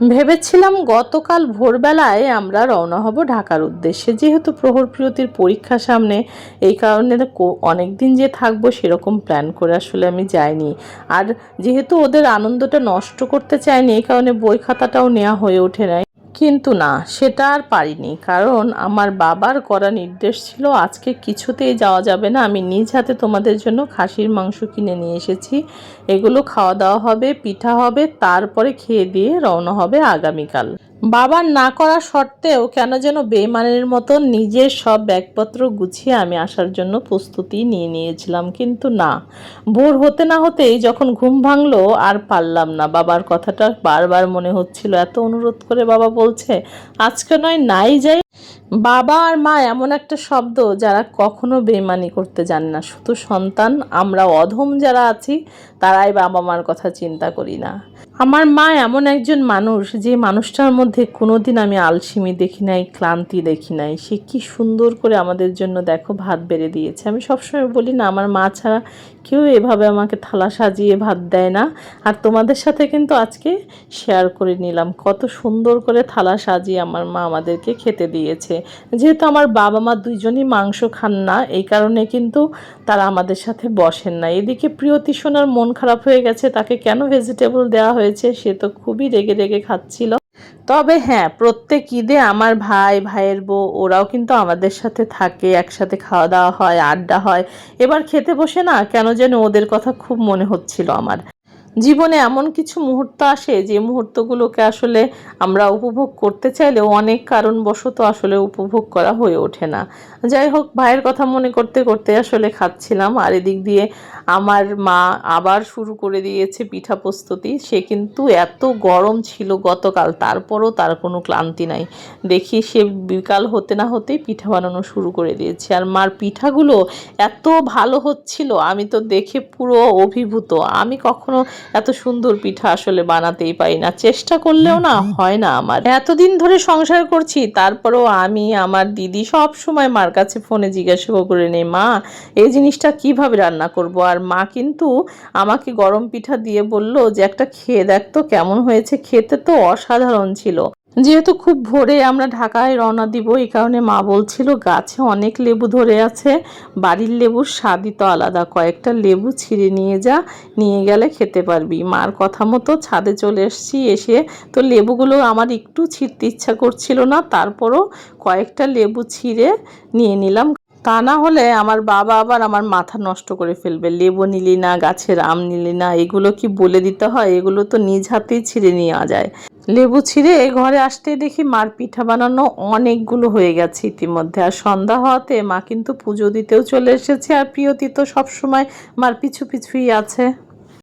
ভেবেছিলাম গতকাল ভোরবেলায় আমরা রওনা হব ঢাকার উদ্দেশ্যে। যেহেতু প্রহর প্রিয়তির পরীক্ষা সামনে এই কারণে অনেক দিন যে থাকব সেরকম প্ল্যান করে আসলে আমি যাইনি। আর যেহেতু ওদের আনন্দটা নষ্ট করতে চাইনি, এই কারণে বই খাতাটাও নেওয়া হয়ে ওঠে নাই। কিন্তু না, সেটা আর পারিনি। কারণ আমার বাবার করা নির্দেশ ছিল, আজকে কিছুতেই যাওয়া যাবে না। আমি নিজ হাতে তোমাদের জন্য খাসির মাংস কিনে নিয়ে এসেছি। এগুলো খাওয়া দাওয়া হবে, পিঠা হবে, তারপরে খেয়ে দিয়ে রওনা হবে আগামীকাল। বাবার না করা সত্ত্বেও কেন যেন বেমানের মতো নিজের সব ব্যাগপত্র গুছিয়ে আমি আসার জন্য প্রস্তুতি নিয়ে নিয়েছিলাম। কিন্তু না, ভোর হতে না হতেই যখন ঘুম ভাঙলো আর পারলাম না, বাবার কথাটা বারবার মনে হচ্ছিল। এত অনুরোধ করে বাবা বলছে, আজকে নয়, নাই যাই। বাবা আর মা এমন একটা শব্দ যারা কখনো বেমানি করতে জানে না। শুধু সন্তান, আমরা অধম যারা আছি, তারাই বাবা মার কথা চিন্তা করি না। আমার মা এমন একজন মানুষ যে মানুষটার মধ্যে কোনোদিন আমি আলসিমি দেখি নাই, ক্লান্তি দেখি নাই। সে কি সুন্দর করে আমাদের জন্য দেখো ভাত বেড়ে দিয়েছে। আমি সবসময় বলি, না, আমার মা ছাড়া কেউ এভাবে আমাকে থালা সাজিয়ে ভাত দেয় না। আর তোমাদের সাথে কিন্তু আজকে শেয়ার করে নিলাম, কত সুন্দর করে থালা সাজিয়ে আমার মা আমাদেরকে খেতে দিয়েছে। যেহেতু আমার বাবা মা দুইজনই মাংস খান না, এই কারণে কিন্তু তারা আমাদের সাথে বসেন না। এদিকে প্রিয়তি সোনার মন খারাপ হয়ে গেছে, তাকে কেন ভেজিটেবল দেওয়া হয়েছে? সে তো খুবই রেগে রেগে খাচ্ছিল। তবে হ্যাঁ প্রত্যেক ঈদে আমার ভাই, ভাইয়ের বউ, ওরাও কিন্তু আমাদের সাথে থাকে, একসাথে খাওয়া দাওয়া হয়, আড্ডা হয়। এবার খেতে বসে না কেন যেন ওদের কথা খুব মনে হচ্ছিল আমার। জীবনে এমন কিছু মুহূর্ত আসে যে মুহূর্তগুলোকে আসলে আমরা উপভোগ করতে চাইলেও অনেক কারণবশত আসলে উপভোগ করা হয়ে ওঠে না। যাই হোক, ভাইয়ের কথা মনে করতে করতে আসলে খাচ্ছিলাম আর এদিক দিয়ে আমার মা আবার শুরু করে দিয়েছে পিঠা প্রস্তুতি। সে কিন্তু এত গরম ছিল গতকাল, তারপরও তার কোনো ক্লান্তি নাই। দেখি সে বিকাল হতে না হতেই পিঠা বানানো শুরু করে দিয়েছে। আর মার পিঠাগুলো এত ভালো হচ্ছিল, আমি তো দেখে পুরো অভিভূত। আমি কখনো এত সুন্দর পিঠা আসলে বানাতেই পারি না। চেষ্টা করলেও না, হয় না আমার। এতদিন ধরে সংসার করছি, তারপরেও আমি, আমার দিদি সব সময় মার কাছে ফোনে জিজ্ঞাসা করে নেই মা, এই জিনিসটা কীভাবে রান্না করব? আর মা কিন্তু আমাকে গরম পিঠা দিয়ে বলল যে, একটা খেয়ে দেখতো কেমন হয়েছে। খেতে তো অসাধারণ ছিল। যেহেতু খুব ভোরে আমরা ঢাকায় রওনা দিব, এই কারণে মা বলছিল গাছে অনেক লেবু ধরে আছে, বাড়ির লেবুর স্বাদই তো আলাদা। কয়েকটা লেবু ছিঁড়ে নিয়ে যা, নিয়ে গেলে খেতে পারবি। মার কথা মতো ছাদে চলে এসছি, এসে তো লেবুগুলো আমার একটু ছিঁড়তে ইচ্ছা করছিল না, তারপরও কয়েকটা লেবু ছিঁড়ে নিয়ে নিলাম। তা না হলে আমার বাবা আবার আমার মাথা নষ্ট করে ফেলবে। লেবু নিলি না, গাছের আম নিলি না, এগুলো কি বলে দিতে হয়? এগুলো তো নিজ হাতেই ছিঁড়ে নেওয়া যায়। লেবু ছিঁড়ে ঘরে আসতে দেখি মার পিঠা বানানো অনেকগুলো হয়ে গেছে ইতিমধ্যে। আর সন্ধ্যা হওয়াতে মা কিন্তু পুজো দিতেও চলে এসেছে। আর প্রিয়তি তো সবসময় মার পিছু পিছুই আছে।